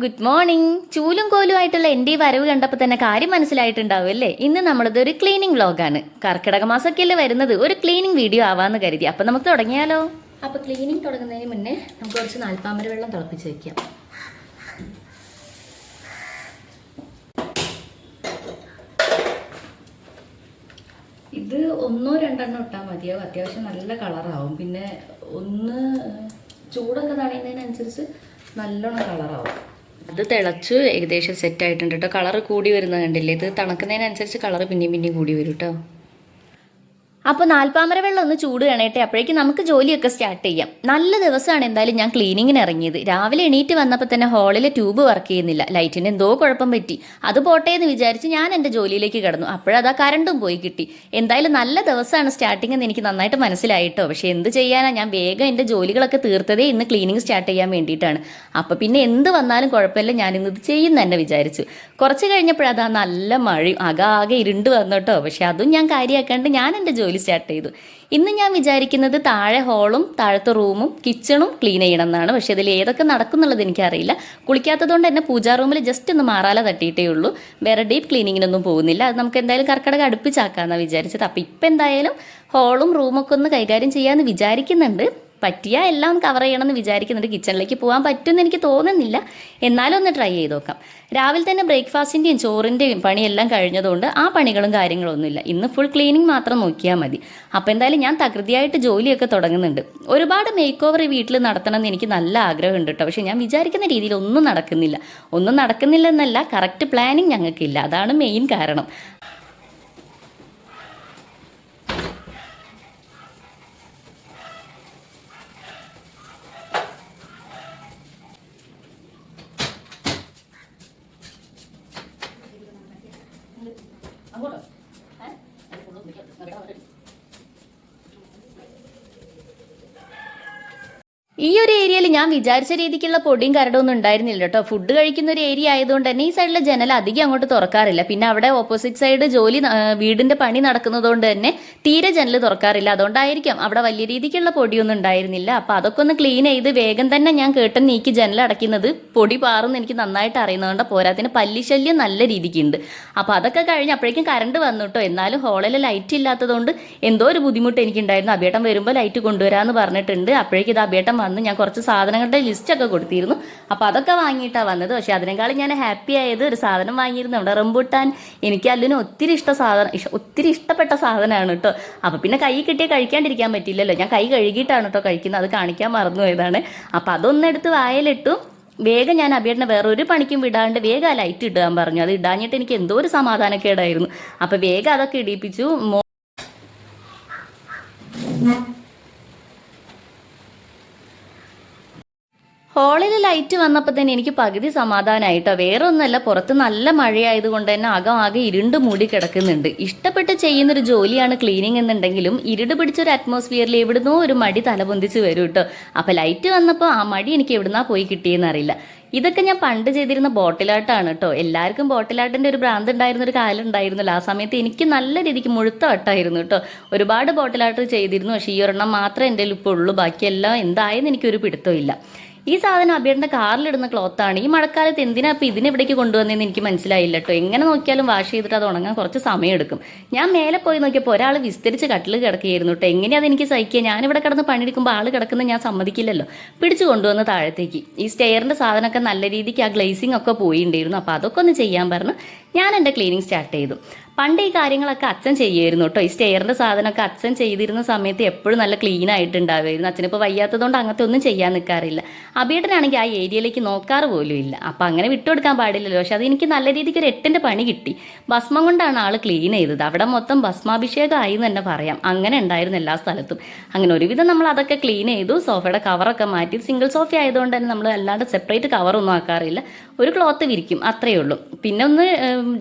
Good morning. ചൂലും കോലുമായിട്ടുള്ള എന്റെ ഈ വരവ് കണ്ടപ്പോൾ തന്നെ കാര്യം മനസ്സിലായിട്ടുണ്ടാവും അല്ലേ? ഇന്ന് നമ്മളത് ഒരു ക്ലീനിങ് വ്ലോഗാണ് കർക്കിടക മാസമൊക്കെയല്ലേ വരുന്നത്. ഒരു ക്ലീനിങ് വീഡിയോ ആവാന്ന് കരുതി. അപ്പം നമുക്ക് തുടങ്ങിയാലോ? അപ്പോൾ ക്ലീനിങ് തുടങ്ങുന്നതിന് മുന്നേ നമുക്ക് കുറച്ച് നാൽപ്പാമര വെള്ളം തിളപ്പിച്ച് വെക്കാം. ഇത് ഒന്നോ രണ്ടെണ്ണം ഇട്ടാൽ മതിയാവും. അത്യാവശ്യം നല്ല കളറാവും. പിന്നെ ഒന്ന് ചൂടൊക്കെ തടയുന്നതിനനുസരിച്ച് നല്ലോണം കളറാവും. അത് തിളച്ച് ഏകദേശം സെറ്റ് ആയിട്ടുണ്ട് കേട്ടോ കളർ കൂടി വരുന്നത് കണ്ടില്ലേ? ഇത് തണുക്കുന്നതിനനുസരിച്ച് കളർ പിന്നെയും പിന്നെയും കൂടി വരും കേട്ടോ അപ്പോൾ നാൽപ്പാമര വെള്ളം ഒന്ന് ചൂട് വേണേട്ടെ അപ്പോഴേക്കും നമുക്ക് ജോലിയൊക്കെ സ്റ്റാർട്ട് ചെയ്യാം. നല്ല ദിവസമാണ് എന്തായാലും ഞാൻ ക്ലീനിങ്ങിന് ഇറങ്ങിയത്. രാവിലെ എണീറ്റ് വന്നപ്പോൾ തന്നെ ഹാളിലെ ട്യൂബ് വർക്ക് ചെയ്യുന്നില്ല. ലൈറ്റിന് എന്തോ കുഴപ്പം പറ്റി. അത് പോട്ടെ എന്ന് വിചാരിച്ച് ഞാൻ എന്റെ ജോലിയിലേക്ക് കിടന്നു. അപ്പോഴതാ കറണ്ടും പോയി കിട്ടി. എന്തായാലും നല്ല ദിവസമാണ് സ്റ്റാർട്ടിംഗ് എന്ന് എനിക്ക് നന്നായിട്ട് മനസ്സിലായിട്ടോ. പക്ഷേ എന്ത് ചെയ്യാനാ? ഞാൻ വേഗം എന്റെ ജോലികളൊക്കെ തീർത്തതേ ഇന്ന് ക്ലീനിങ് സ്റ്റാർട്ട് ചെയ്യാൻ വേണ്ടിയിട്ടാണ്. അപ്പോൾ പിന്നെ എന്ത് വന്നാലും കുഴപ്പമില്ല. ഞാൻ ഇന്ന് ഇത് ചെയ്യുന്ന തന്നെ വിചാരിച്ചു. കുറച്ച് കഴിഞ്ഞപ്പോഴതാ നല്ല മഴയും. ആകെ ഇരുണ്ട് വന്നോട്ടോ. പക്ഷെ അതും ഞാൻ കാര്യമാക്കാണ്ട് ഞാൻ എന്റെ ജോലി സ്റ്റാർട്ട് ചെയ്തു. ഇന്ന് ഞാൻ വിചാരിക്കുന്നത് താഴെ ഹോളും താഴത്തെ റൂമും കിച്ചണും ക്ലീൻ ചെയ്യണം എന്നാണ് പക്ഷേ ഇതിൽ ഏതൊക്കെ നടക്കുന്നുള്ളത് എനിക്കറിയില്ല. കുളിക്കാത്തതുകൊണ്ട് തന്നെ പൂജാ റൂമിൽ ജസ്റ്റ് ഒന്ന് മാറാല തട്ടിയിട്ടേ ഉള്ളൂ. വേറെ ഡീപ്പ് ക്ലീനിങ്ങിനൊന്നും പോകുന്നില്ല. അത് നമുക്ക് എന്തായാലും കർക്കിടക അടുപ്പിച്ചാക്കാമെന്നാണ് വിചാരിച്ചത്. അപ്പോൾ ഇപ്പം എന്തായാലും ഹോളും റൂമൊക്കെ ഒന്ന് കൈകാര്യം ചെയ്യാമെന്ന് വിചാരിക്കുന്നുണ്ട്. പറ്റിയാൽ എല്ലാം കവർ ചെയ്യണമെന്ന് വിചാരിക്കുന്നുണ്ട്. കിച്ചണിലേക്ക് പോകാൻ പറ്റുമെന്ന് എനിക്ക് തോന്നുന്നില്ല. എന്നാലും ഒന്ന് ട്രൈ ചെയ്ത് നോക്കാം രാവിലെ തന്നെ ബ്രേക്ക്ഫാസ്റ്റിന്റെയും ചോറിന്റെയും പണിയെല്ലാം കഴിഞ്ഞതുകൊണ്ട് ആ പണികളും കാര്യങ്ങളും ഒന്നുമില്ല ഇന്ന് ഫുൾ ക്ലീനിങ് മാത്രം നോക്കിയാൽ മതി. അപ്പോൾ എന്തായാലും ഞാൻ തകൃതിയായിട്ട് ജോലിയൊക്കെ തുടങ്ങുന്നുണ്ട്. ഒരുപാട് മേക്ക് ഓവർ ഈ വീട്ടിൽ നടത്തണം എന്ന് എനിക്ക് നല്ല ആഗ്രഹമുണ്ട് കേട്ടോ. പക്ഷേ ഞാൻ വിചാരിക്കുന്ന രീതിയിൽ ഒന്നും നടക്കുന്നില്ല. ഒന്നും നടക്കുന്നില്ല എന്നല്ല കറക്റ്റ് പ്ലാനിങ് ഞങ്ങൾക്കില്ല. അതാണ് മെയിൻ കാരണം. ഈ ഒരു ഏരിയയിൽ ഞാൻ വിചാരിച്ച രീതിക്കുള്ള പൊടിയും കരടൊന്നും ഉണ്ടായിരുന്നില്ല കേട്ടോ. ഫുഡ് കഴിക്കുന്ന ഒരു ഏരിയ ആയതുകൊണ്ട് തന്നെ ഈ സൈഡിലെ ജനൽ അധികം അങ്ങോട്ട് തുറക്കാറില്ല. പിന്നെ അവിടെ ഓപ്പോസിറ്റ് സൈഡ് ജോലി വീടിന്റെ പണി നടക്കുന്നതുകൊണ്ട് തന്നെ തീരെ ജനൽ തുറക്കാറില്ല. അതുകൊണ്ടായിരിക്കും അവിടെ വലിയ രീതിക്കുള്ള പൊടിയൊന്നും ഉണ്ടായിരുന്നില്ല. അപ്പൊ അതൊക്കെ ഒന്ന് ക്ലീൻ ചെയ്ത് വേഗം തന്നെ ഞാൻ കേട്ടൻ നീക്കി ജനൽ അടയ്ക്കുന്നത് പൊടി പാറുന്ന് എനിക്ക് നന്നായിട്ട് അറിയുന്നതുകൊണ്ട് പോരാത്തിന് പല്ലിശല്യം നല്ല രീതിക്കുണ്ട്. അപ്പൊ അതൊക്കെ കഴിഞ്ഞ് അപ്പോഴേക്കും കറണ്ട് വന്നു കേട്ടോ. എന്നാലും ഹോളിൽ ലൈറ്റ് ഇല്ലാത്തതുകൊണ്ട് എന്തോ ഒരു ബുദ്ധിമുട്ട് എനിക്കുണ്ടായിരുന്നു. അബേട്ടൻ വരുമ്പോൾ ലൈറ്റ് കൊണ്ടുവരാമെന്ന് പറഞ്ഞിട്ടുണ്ട്. അപ്പോഴേക്കും ഇത് അബേട്ടൻ വന്ന് ഞാൻ കുറച്ച് സാധനങ്ങളുടെ ലിസ്റ്റൊക്കെ കൊടുത്തിരുന്നു. അപ്പോൾ അതൊക്കെ വാങ്ങിയിട്ടാണ് വന്നത്. പക്ഷേ അതിനേക്കാളും ഞാൻ ഹാപ്പി ആയത് ഒരു സാധനം വാങ്ങിയിരുന്നു. നമ്മുടെ റംബൂട്ടാൻ. എനിക്ക് അല്ലിന് ഒത്തിരി ഇഷ്ട സാധനം ഒത്തിരി ഇഷ്ടപ്പെട്ട സാധനമാണ് കേട്ടോ. അപ്പോൾ പിന്നെ കൈ കിട്ടിയാൽ കഴിക്കാണ്ടിരിക്കാൻ പറ്റില്ലല്ലോ. ഞാൻ കൈ കഴുകിയിട്ടാണ് കേട്ടോ കഴിക്കുന്നത്. അത് കാണിക്കാൻ മറന്നു പോയതാണ്. അപ്പോൾ അതൊന്നെടുത്ത് വായലിട്ടു. വേഗം ഞാൻ അബിയേട്ടനെ വേറൊരു പണിക്കും വിടാണ്ട് വേഗം ആ ലൈറ്റ് ഇടാൻ പറഞ്ഞു. അത് ഇടാഞ്ഞിട്ട് എനിക്ക് എന്തോ ഒരു സമാധാനക്കേടായിരുന്നു. അപ്പോൾ വേഗം അതൊക്കെ ഇടിപ്പിച്ചു. മോ ഹോളിൽ ലൈറ്റ് വന്നപ്പോൾ തന്നെ എനിക്ക് പകുതി സമാധാനമായിട്ടോ വേറെ ഒന്നല്ല പുറത്ത് നല്ല മഴയായതുകൊണ്ട് തന്നെ അകം ആകെ ഇരുണ്ട് മൂടി കിടക്കുന്നുണ്ട്. ഇഷ്ടപ്പെട്ട് ചെയ്യുന്നൊരു ജോലിയാണ് ക്ലീനിങ് എന്നുണ്ടെങ്കിലും ഇരുട് പിടിച്ചൊരു അറ്റ്മോസ്ഫിയറിൽ എവിടുന്നോ ഒരു മടി തലപൊന്തിച്ച് വരും കേട്ടോ അപ്പോൾ ലൈറ്റ് വന്നപ്പോൾ ആ മടി എനിക്ക് എവിടുന്നാ പോയി കിട്ടിയെന്നറിയില്ല ഇതൊക്കെ ഞാൻ പണ്ട് ചെയ്തിരുന്ന ബോട്ടിലാട്ടാണ് കേട്ടോ എല്ലാവർക്കും ബോട്ടിലാട്ടിന്റെ ഒരു ഭ്രാന്ത് ഉണ്ടായിരുന്ന ഒരു കാലം ഉണ്ടായിരുന്നല്ലോ. ആ സമയത്ത് എനിക്ക് നല്ല രീതിക്ക് മുഴുത്ത വട്ടായിരുന്നു കേട്ടോ ഒരുപാട് ബോട്ടിലാട്ട് ചെയ്തിരുന്നു. പക്ഷേ ഈ ഒരെണ്ണം മാത്രമേ എന്റെ ഇപ്പോൾ ഉള്ളൂ. ബാക്കിയെല്ലാം എന്തായെന്ന് എനിക്കൊരു പിടുത്തമില്ല ഈ സാധനം അബിയുടെ കാറിലിടുന്ന ക്ലോത്താണ് ഈ മഴക്കാലത്ത് എന്തിനാ ഇപ്പം ഇതിനെവിടേക്ക് കൊണ്ടുവന്നതെന്ന് എനിക്ക് മനസ്സിലായില്ല കേട്ടോ എങ്ങനെ നോക്കിയാലും വാഷ് ചെയ്തിട്ട് അത് ഉണങ്ങാൻ കുറച്ച് സമയം എടുക്കും ഞാൻ മേലെ പോയി നോക്കിയപ്പോൾ ഒരാൾ വിസ്തരിച്ച് കട്ടിൽ കിടക്കുകയായിരുന്നു കേട്ടോ എങ്ങനെയാണ് എനിക്ക് സഹിക്കുക? ഞാനിവിടെ കിടന്ന് പണിയെടുക്കുമ്പോൾ ആൾ കിടക്കുന്നത് ഞാൻ സമ്മതിക്കില്ലല്ലോ. പിടിച്ചു കൊണ്ടുവന്ന് താഴത്തേക്ക്. ഈ സ്റ്റെയറിന്റെ സാധനമൊക്കെ നല്ല രീതിക്ക് ആ ഗ്ലേസിംഗ് ഒക്കെ പോയിണ്ടായിരുന്നു. അപ്പോൾ അതൊക്കെ ഒന്ന് ചെയ്യാൻ പറഞ്ഞു. ഞാൻ എന്റെ ക്ലീനിങ് സ്റ്റാർട്ട് ചെയ്തു. പണ്ട് ഈ കാര്യങ്ങളൊക്കെ അച്ഛൻ ചെയ്യുമായിരുന്നു കേട്ടോ. ഈ സ്റ്റെയറിന്റെ സാധനമൊക്കെ അച്ഛൻ ചെയ്തിരുന്ന സമയത്ത് എപ്പോഴും നല്ല ക്ലീൻ ആയിട്ടുണ്ടാവുമായിരുന്നു. അച്ഛനിപ്പോൾ വയ്യാത്തതുകൊണ്ട് അങ്ങനത്തെ ഒന്നും ചെയ്യാൻ നിൽക്കാറില്ല അബിയേട്ടനാണെങ്കിൽ ആ ഏരിയയിലേക്ക് നോക്കാറ് പോലും ഇല്ല. അപ്പോൾ അങ്ങനെ വിട്ടുകൊടുക്കാൻ പാടില്ലല്ലോ. പക്ഷെ അത് എനിക്ക് നല്ല രീതിക്ക് ഒരു എട്ടിന്റെ പണി കിട്ടി. ഭസ്മം കൊണ്ടാണ് ആൾ ക്ലീൻ ചെയ്തത്. അവിടെ മൊത്തം ഭസ്മാഭിഷേകമായി എന്ന് തന്നെ പറയാം. അങ്ങനെ ഉണ്ടായിരുന്നു എല്ലാ സ്ഥലത്തും. അങ്ങനെ ഒരുവിധം നമ്മൾ അതൊക്കെ ക്ലീൻ ചെയ്തു. സോഫയുടെ കവറൊക്കെ മാറ്റി. സിംഗിൾ സോഫ ആയതുകൊണ്ട് തന്നെ നമ്മൾ അല്ലാണ്ട് സെപ്പറേറ്റ് കവറൊന്നും ആക്കാറില്ല. ഒരു ക്ലോത്ത് വിരിക്കും. അത്രയേ ഉള്ളൂ. പിന്നെ ഒന്ന്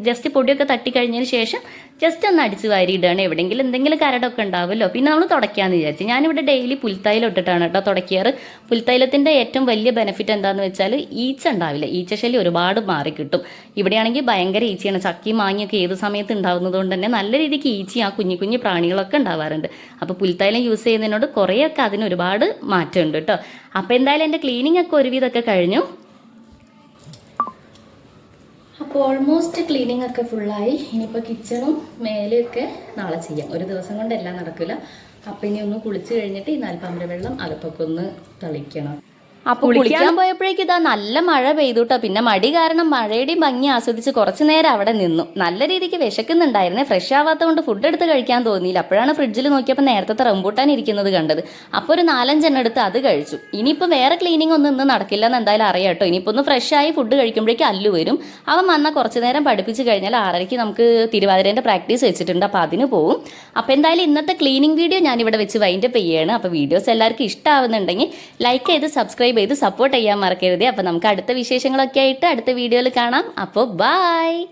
ജസ്റ്റ് പൊടിയൊക്കെ തട്ടിക്കഴിഞ്ഞതിന് ശേഷം ജസ്റ്റ് ഒന്ന് അടിച്ച് വാരി ഇടുകയാണ് എവിടെയെങ്കിലും എന്തെങ്കിലും കരടൊക്കെ ഉണ്ടാവുമല്ലോ. പിന്നെ നമ്മൾ തുടയ്ക്കാമെന്ന് വിചാരിച്ചു. ഞാനിവിടെ ഡെയിലി പുൽത്തൈലം ഇട്ടിട്ടാണ് കേട്ടോ തുടയ്ക്കാറ്. പുൽത്തൈലത്തിന്റെ ഏറ്റവും വലിയ ബെനിഫിറ്റ് എന്താണെന്ന് വെച്ചാൽ ഈച്ച ഉണ്ടാവില്ല. ഈച്ചശല്യം ഒരുപാട് മാറി കിട്ടും ഇവിടെയാണെങ്കിൽ ഭയങ്കര ഈച്ചയാണ്. ചക്കി മാങ്ങിയൊക്കെ ഏത് സമയത്ത് ഉണ്ടാവുന്നത് കൊണ്ട് തന്നെ നല്ല രീതിക്ക് ഈച്ച ആ കുഞ്ഞു കുഞ്ഞു പ്രാണികളൊക്കെ ഉണ്ടാവാറുണ്ട്. അപ്പോൾ പുൽത്തൈലം യൂസ് ചെയ്യുന്നതിനോട് കുറേയൊക്കെ അതിന് ഒരുപാട് മാറ്റമുണ്ട് കേട്ടോ അപ്പോൾ എന്തായാലും എന്റെ ക്ലീനിങ് ഒക്കെ ഒരുവിധമൊക്കെ കഴിഞ്ഞു. അപ്പോൾ ഓൾമോസ്റ്റ് ക്ലീനിങ് ഒക്കെ ഫുള്ളായി ഇനിയിപ്പോൾ കിച്ചണും മേലെയൊക്കെ നാളെ ചെയ്യാം. ഒരു ദിവസം കൊണ്ടെല്ലാം നടക്കില്ല. അപ്പം ഇനി ഒന്ന് കുളിച്ച് കഴിഞ്ഞിട്ട് ഈ നാൽപ്പാമ്പര വെള്ളം അകത്തൊക്കെ ഒന്ന് തളിക്കണം. അപ്പോൾ കുളിക്കാൻ പോയപ്പോഴേക്കും ഇതാ നല്ല മഴ പെയ്തു കേട്ടോ പിന്നെ മടി കാരണം മഴയുടെയും ഭംഗി ആസ്വദിച്ച് കുറച്ചു നേരം അവിടെ നിന്നു. നല്ല രീതിക്ക് വിശക്കുന്നുണ്ടായിരുന്നേ. ഫ്രഷ് ആവാത്തതുകൊണ്ട് ഫുഡ് എടുത്ത് കഴിക്കാൻ തോന്നിയില്ല. അപ്പോഴാണ് ഫ്രിഡ്ജിൽ നോക്കിയപ്പോൾ നേരത്തെ റംബൂട്ടാൻ ഇരിക്കുന്നത് കണ്ടത്. അപ്പോൾ ഒരു നാലഞ്ചെണ്ണം എടുത്ത് അത് കഴിച്ചു. ഇനിയിപ്പോൾ വേറെ ക്ലീനിങ് ഒന്നും ഇന്ന് നടക്കില്ല എന്ന് എന്തായാലും അറിയാം കേട്ടോ ഇനിയിപ്പോൾ ഒന്ന് ഫ്രഷ് ആയി ഫുഡ് കഴിക്കുമ്പോഴേക്കും അല്ലു വരും. അവൻ വന്ന കുറച്ച് നേരം പഠിപ്പിച്ച് കഴിഞ്ഞാൽ ആറരയ്ക്ക് നമുക്ക് തിരുവാതിരേന്റെ പ്രാക്ടീസ് വെച്ചിട്ടുണ്ട്. അപ്പോൾ അതിന് പോകും അപ്പോൾ എന്തായാലും ഇന്നത്തെ ക്ലീനിങ് വീഡിയോ ഞാൻ ഇവിടെ വെച്ച് വൈൻഡപ്പ് ചെയ്യുകയാണ് അപ്പോൾ വീഡിയോസ് എല്ലാവർക്കും ഇഷ്ടമാവുന്നുണ്ടെങ്കിൽ ലൈക്ക് ചെയ്ത് സബ്സ്ക്രൈബ് ചെയ്ത് സപ്പോർട്ട് ചെയ്യാൻ മറക്കരുതേ. അപ്പോൾ നമുക്ക് അടുത്ത വിശേഷങ്ങളൊക്കെ ആയിട്ട് അടുത്ത വീഡിയോയിൽ കാണാം. അപ്പോൾ ബൈ